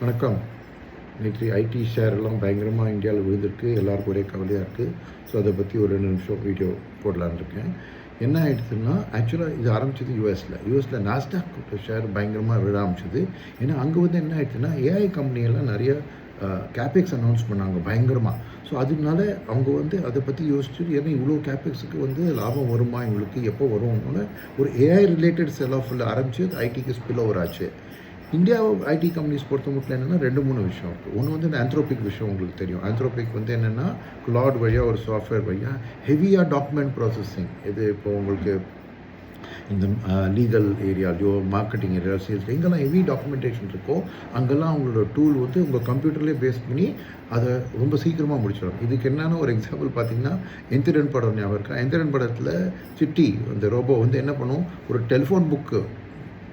வணக்கம். நேற்று ஐடி ஷேரெல்லாம் பயங்கரமாக இந்தியாவில் விழுந்திருக்கு. எல்லாருக்கும் ஒரே கவலையாக இருக்குது ஸோ அதை பற்றி ஒரு ரெண்டு நிமிஷம் வீடியோ போடலான்னு இருக்கேன். என்ன ஆயிடுச்சுன்னா ஆக்சுவலாக இது ஆரம்பிச்சது யூஎஸில் யூஎஸில் நாஸ்டாக் ஷேர் பயங்கரமாக விழ ஆரம்பிச்சது. ஏன்னா அங்கே வந்து என்ன ஆயிடுச்சுன்னா ஏஐ கம்பெனியெல்லாம் நிறைய கேபெக்ஸ் அனௌன்ஸ் பண்ணாங்க பயங்கரமாக ஸோ அதனால அவங்க வந்து அதை பற்றி யோசிச்சு ஏன்னா இவ்வளோ கேபெக்ஸுக்கு வந்து லாபம் வருமா இவங்களுக்கு எப்போ வரும்னு ஒரு ஏஐ ரிலேட்டட் செல் ஆஃபில் ஆரம்பிச்சு ஐடிக்கு ஸ்பில் ஓவர் ஆச்சு. இந்தியா ஐடி கம்பெனிஸ் பொறுத்த மட்டும் என்னென்னா ரெண்டு மூணு விஷயம் இருக்குது ஒன்று வந்து இந்த ஆந்த்ரோபிக் விஷயம் உங்களுக்கு தெரியும். ஆந்த்ரோபிக் வந்து என்னென்னா கிளாட் வழியாக ஒரு சாஃப்ட்வேர் வழியாக ஹெவியாக டாக்குமெண்ட் ப்ராசஸிங் இது இப்போ உங்களுக்கு இந்த லீகல் ஏரியாலையோ மார்க்கெட்டிங் ஏரியா சேல்ஸ் எங்கெல்லாம் ஹெவி டாக்குமெண்டேஷன் இருக்கோ அங்கெல்லாம் அவங்களோட டூல் வந்து உங்கள் கம்ப்யூட்டர்லேயே பேஸ் பண்ணி அதை ரொம்ப சீக்கிரமாக முடிச்சிடும் இதுக்கு என்னென்ன ஒரு எக்ஸாம்பிள் பார்த்தீங்கன்னா எந்திரன் படம் ஞாபகம் இருக்கா? எந்திரன் படத்தில் சிட்டி அந்த ரோபோ வந்து என்ன பண்ணும்? ஒரு டெலிஃபோன் புக்கு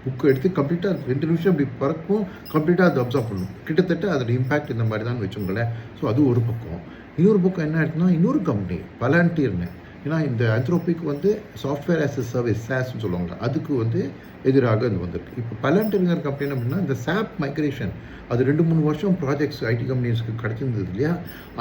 புக்கு எடுத்து கம்ப்ளீட்டாக ரெண்டு நிமிஷம் இப்படி பறக்கும் கம்ப்ளீட்டாக அது அப்சர்வ் பண்ணும். கிட்டத்தட்ட அதோட இம்பேக்ட் இந்த மாதிரி தான் வச்சுங்களேன் ஸோ அது ஒரு பக்கம். இன்னொரு பக்கம் என்ன ஆயிடுச்சுன்னா இன்னொரு கம்பெனி பலான்டியர்னு ஏன்னா இந்த ஆந்த்ரோபிக் வந்து சாஃப்ட்வேர் ஆஸ் எ சர்வீஸ் சாஸ்ன்னு சொல்லுவாங்க. அதுக்கு வந்து எதிராக இது வந்திருக்கு. இப்போ பலான்டியருங்கிற கம்பெனி என்ன அப்படின்னா இந்த சாப் மைக்ரேஷன் அது ரெண்டு மூணு வருஷம் ப்ராஜெக்ட்ஸ் ஐடி கம்பெனிஸ்க்கு கிடச்சிருந்தது இல்லையா?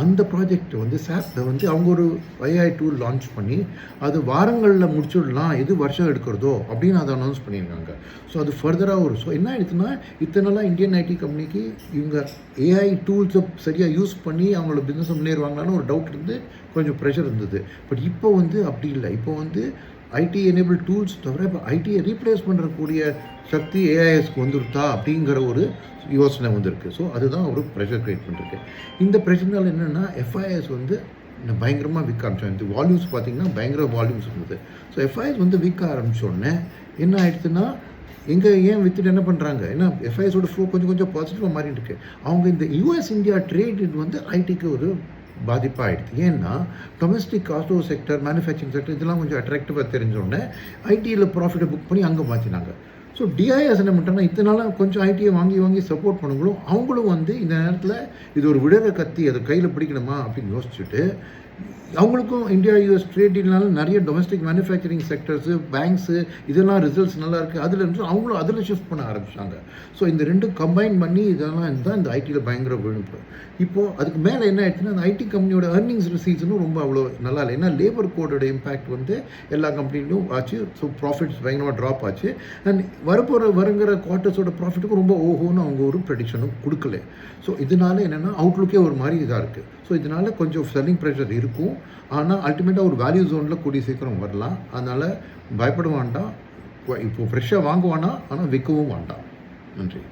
அந்த ப்ராஜெக்ட் வந்து சாப்பை வந்து அவங்க ஒரு ஐஐ டூல் லான்ச் பண்ணி அது வாரங்களில் முடிச்சுடலாம் எது வருஷம் எடுக்கிறதோ அப்படின்னு அதை அனௌன்ஸ் பண்ணியிருக்காங்க. ஸோ அது ஃபர்தராக ஒரு ஸோ என்ன ஆயிடுச்சுன்னா இத்தனைலாம் இந்தியன் ஐடி கம்பெனிக்கு இவங்க ஏஐ டூல்ஸை சரியாக யூஸ் பண்ணி அவங்களோட பிஸ்னஸ் முன்னேறுவாங்களான்னு ஒரு டவுட் இருந்து கொஞ்சம் ப்ரெஷர் இருந்தது. பட் இப்போ வந்து அப்படி இல்லை. இப்போ வந்து ஐடி எனேபிள் டூல்ஸ் தவிர இப்போ ஐடியை ரீப்ளேஸ் பண்ணுறக்கூடிய சக்தி ஏஐஎஸ்க்கு வந்துருத்தா அப்படிங்கிற ஒரு யோசனை வந்திருக்கு. ஸோ அதுதான் ஒரு ப்ரெஷர் க்ரியேட் பண்ணிருக்கு. இந்த ப்ரெஷர்னால என்னென்னா எஃப்ஐஎஸ் வந்து பயங்கரமாக விற்க ஆரம்பிச்சோம் இந்த வால்யூம்ஸ் பார்த்தீங்கன்னா பயங்கர வால்யூம்ஸ் இருந்தது. ஸோ எஃப்ஐஎஸ் வந்து விற்க ஆரம்பித்தோடனே என்ன ஆயிடுச்சுன்னா எங்கே ஏன் வித்துட்டு என்ன பண்ணுறாங்க ஏன்னா எஃப்ஐஎஸோட ஃப்ளோ கொஞ்சம் கொஞ்சம் பாசிட்டிவாக மாறிட்டு இருக்கு. அவங்க இந்த யூஎஸ் இந்தியா ட்ரேட் வந்து ஐடிக்கு ஒரு பாதிப்பாகிடுது ஏன்னா domestic auto sector manufacturing sector இதெல்லாம் கொஞ்சம் அட்ராக்டிவாக தெரிஞ்சோடனே ஐடியில் ப்ராஃபிட்டை புக் பண்ணி அங்கே மாற்றினாங்க ஸோ டிஐஎஸ் என்ன பண்ணிட்டாங்கன்னா இத்தனை நாளாக கொஞ்சம் ஐடியை வாங்கி வாங்கி சப்போர்ட் பண்ணுங்களும் அவங்களும் வந்து இந்த நேரத்தில் இது ஒரு விடவை கத்தி அதை கையில் பிடிக்கணுமா அப்படின்னு யோசிச்சுட்டு அவங்களுக்கும் இந்தியா யூஎஸ் ட்ரேட் டீல்னால நிறைய டொமஸ்டிக் மேனுஃபேக்சரிங் செக்டர்ஸு பேங்க்ஸு இதெல்லாம் ரிசல்ட்ஸ் நல்லா இருக்குது அதில் இருந்து அவங்களும் அதில் ஷிஃப்ட் பண்ண ஆரம்பித்தாங்க ஸோ இந்த ரெண்டும் கம்பைன் பண்ணி இதெல்லாம் இருந்தால் இந்த ஐடியில் பயங்கர விழுப்பு. இப்போது அதுக்கு மேலே என்ன ஆயிடுச்சுன்னா அந்த ஐடி கம்பெனியோட ஏர்னிங்ஸ் ரிசீட்ஸும் ரொம்ப அவ்வளோ நல்லா இல்லை. ஏன்னா லேபர் கோடோட இம்பாக்ட் வந்து எல்லா கம்பெனிலும் ஆச்சு. ஸோ ப்ராஃபிட்ஸ் பயங்கரமாக ட்ராப் ஆச்சு. அண்ட் வரப்போகிற வருங்கிற குவார்ட்டர்ஸோட ப்ராஃபிட்டுக்கும் ரொம்ப ஓஹோன்னு அவங்க ஒரு ப்ரெடிக்ஷனும் கொடுக்கல. ஸோ இதனால என்னென்னா அவுட்லுக்கே ஒரு மாதிரி இதாக இருக்குது ஸோ இதனால் கொஞ்சம் செல்லிங் ப்ரெஷர் இருக்கும். ஆனால் அல்டிமேட்டாக ஒரு வேல்யூ ஜோனில் கூடிய சீக்கிரம் வரலாம். அதனால் பயப்பட வேண்டாம். இப்போ ஃப்ரெஷ்ஷாக வாங்குவானா? ஆனால் விற்கவும் வேண்டாம். நன்றி.